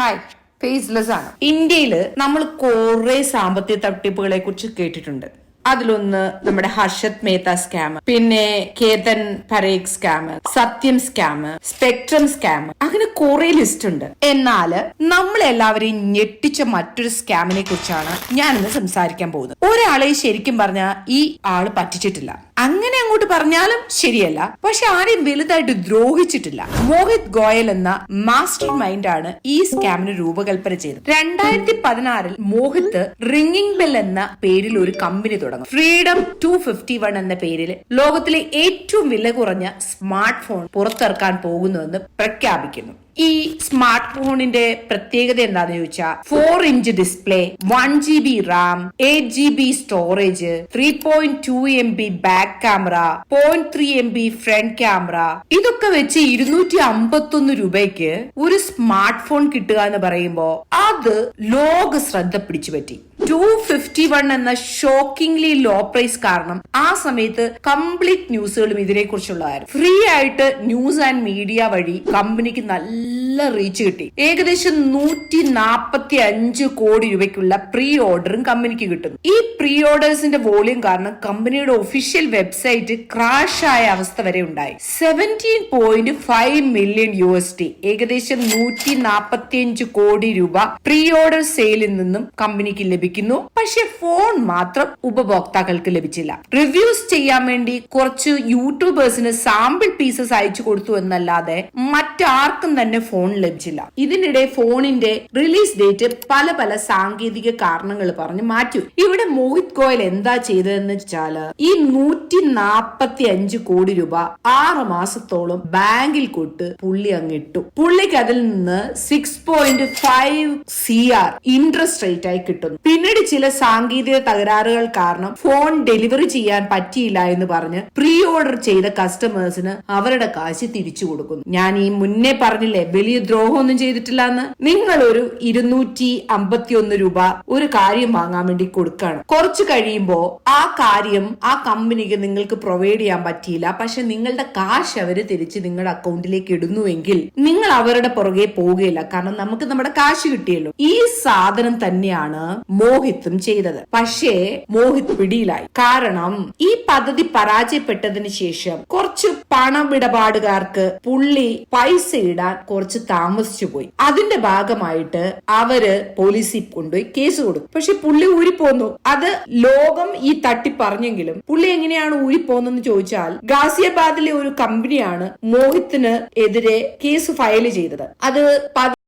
Hi faceless ആണ്. ഇന്ത്യയിൽ നമ്മൾ കുറെ സാമ്പത്തിക തട്ടിപ്പുകളെ കുറിച്ച് കേട്ടിട്ടുണ്ട്. അതിലൊന്ന് നമ്മുടെ ഹർഷത് മേത്ത സ്കാം പിന്നെ Ketan Parekh scam Satyam scam spectrum scam അങ്ങനെ കുറെ ലിസ്റ്റ് ഉണ്ട്. എന്നാൽ നമ്മളെല്ലാവരെയും ഞെട്ടിച്ച മറ്റൊരു സ്കാമിനെ കുറിച്ചാണ് ഞാനിന്ന് സംസാരിക്കാൻ പോകുന്നത്. ഒരാളെ ശരിക്കും പറഞ്ഞാൽ ഈ ആൾ പറ്റിച്ചിട്ടില്ല. അങ്ങനെ അങ്ങോട്ട് പറഞ്ഞാലും ശരിയല്ല. പക്ഷെ ആരെയും വലുതായിട്ട് ദ്രോഹിച്ചിട്ടില്ല. മോഹിത് ഗോയൽ എന്ന മാസ്റ്റർ മൈൻഡ് ആണ് ഈ സ്കാമിന് രൂപകൽപ്പന ചെയ്തത്. രണ്ടായിരത്തി പതിനാറിൽ മോഹിത് റിംഗിംഗ് ബെൽ എന്ന പേരിൽ ഒരു കമ്പനി തുടങ്ങും. ഫ്രീഡം ടു ഫിഫ്റ്റി വൺ എന്ന പേരിൽ ലോകത്തിലെ ഏറ്റവും വില കുറഞ്ഞ സ്മാർട്ട് ഫോൺ പുറത്തിറക്കാൻ പോകുന്നുവെന്ന് പ്രഖ്യാപിക്കുന്നു. ഈ സ്മാർട്ട് ഫോണിന്റെ പ്രത്യേകത എന്താണെന്ന് ചോദിച്ചാൽ four inch display one G B RAM eight G B storage three point two M B back camera point three M B front camera ഇതൊക്കെ വെച്ച് ഇരുന്നൂറ്റി അമ്പത്തൊന്ന് രൂപയ്ക്ക് ഒരു സ്മാർട്ട് ഫോൺ കിട്ടുക എന്ന് പറയുമ്പോ അത് ലോക ശ്രദ്ധ പിടിച്ചു പറ്റി. ടു ഫിഫ്റ്റി വൺ എന്ന ഷോക്കിംഗ്ലി ലോ പ്രൈസ് കാരണം ആ സമയത്ത് കംപ്ലീറ്റ് ന്യൂസുകളും ഇതിനെ കുറിച്ചുള്ളതായിരുന്നു ഫ്രീ ആയിട്ട് ന്യൂസ് ആൻഡ് മീഡിയ വഴി കമ്പനിക്ക് നല്ല റീച്ച് കിട്ടി. ഏകദേശം നൂറ്റി നാപ്പത്തി അഞ്ച് കോടി രൂപയ്ക്കുള്ള പ്രീ ഓർഡറും കമ്പനിക്ക് കിട്ടുന്നു. ഈ പ്രീ ഓർഡേഴ്സിന്റെ വോളിയം കാരണം കമ്പനിയുടെ ഒഫീഷ്യൽ വെബ്സൈറ്റ് ക്രാഷ് ആയ അവസ്ഥ വരെ ഉണ്ടായി. Seventeen point five million U S T ഏകദേശം നൂറ്റി നാപ്പത്തി അഞ്ച് കോടി രൂപ പ്രീ ഓർഡർ സെയിലിൽ നിന്നും കമ്പനിക്ക് ലഭിക്കുന്നു. പക്ഷെ ഫോൺ മാത്രം ഉപഭോക്താക്കൾക്ക് ലഭിച്ചില്ല. റിവ്യൂസ് ചെയ്യാൻ വേണ്ടി കുറച്ച് യൂട്യൂബേഴ്സിന് സാമ്പിൾ പീസസ് അയച്ചു കൊടുത്തു എന്നല്ലാതെ മറ്റാർക്കും തന്നെ ഫോൺ ലഭിച്ചില്ല. ഇതിനിടെ ഫോണിന്റെ റിലീസ് ഡേറ്റ് പല പല സാങ്കേതിക കാരണങ്ങൾ പറഞ്ഞ് മാറ്റി. ഇവിടെ മോഹിത് ഗോയൽ എന്താ ചെയ്തതെന്ന് വെച്ചാൽ ഈ നൂറ്റി നാപ്പത്തി അഞ്ച് കോടി രൂപ ആറ് മാസത്തോളം ബാങ്കിൽ കൊട്ട് പുള്ളി അങ്ങിട്ടു പുള്ളിക്ക് അതിൽ നിന്ന് six point five C R interest rate ആയി കിട്ടുന്നു. പിന്നീട് ചില സാങ്കേതിക തകരാറുകൾ കാരണം ഫോൺ ഡെലിവറി ചെയ്യാൻ പറ്റിയില്ല എന്ന് പറഞ്ഞ് പ്രീ ഓർഡർ ചെയ്ത കസ്റ്റമേഴ്സിന് അവരുടെ കാശ് തിരിച്ചു കൊടുക്കുന്നു. ഞാൻ ഈ മുന്നേ പറഞ്ഞില്ലേ വലിയ ദ്രോഹമൊന്നും ചെയ്തിട്ടില്ല എന്ന് നിങ്ങൾ ഒരു ഇരുന്നൂറ്റി അമ്പത്തിയൊന്ന് രൂപ ഒരു കാര്യം വാങ്ങാൻ വേണ്ടി കൊടുക്കാണ്. കുറച്ച് കഴിയുമ്പോ ആ കാര്യം ആ കമ്പനിക്ക് നിങ്ങൾക്ക് പ്രൊവൈഡ് ചെയ്യാൻ പറ്റിയില്ല. പക്ഷെ നിങ്ങളുടെ കാശ് അവർ തിരിച്ച് നിങ്ങളുടെ അക്കൗണ്ടിലേക്ക് ഇടുന്നുവെങ്കിൽ നിങ്ങൾ അവരുടെ പുറകെ പോവുകയില്ല. കാരണം നമുക്ക് നമ്മുടെ കാശ് കിട്ടിയല്ലോ. ഈ സാധനം തന്നെയാണ് മോഹിത്തും ചെയ്തത്. പക്ഷേ മോഹിത് പിടിയിലായി. കാരണം ഈ പദ്ധതി പരാജയപ്പെട്ടതിന് ശേഷം കുറച്ച് പണമിടപാടുകാർക്ക് പുള്ളി പൈസ ഇടാൻ കുറച്ച് താമസിച്ചു പോയി. അതിന്റെ ഭാഗമായിട്ട് അവർ പോലീസിൽ കൊണ്ടുപോയി കേസ് കൊടുത്തു. പക്ഷെ പുള്ളി ഊരിപ്പോന്നു. അത് ലോകം ഈ തട്ടി പറഞ്ഞെങ്കിലും പുള്ളി എങ്ങനെയാണ് ഊരിപ്പോന്നെന്ന് ചോദിച്ചാൽ ഗാസിയാബാദിലെ ഒരു കമ്പനിയാണ് മോഹിത്തിന് എതിരെ കേസ് ഫയൽ ചെയ്തത്. അത്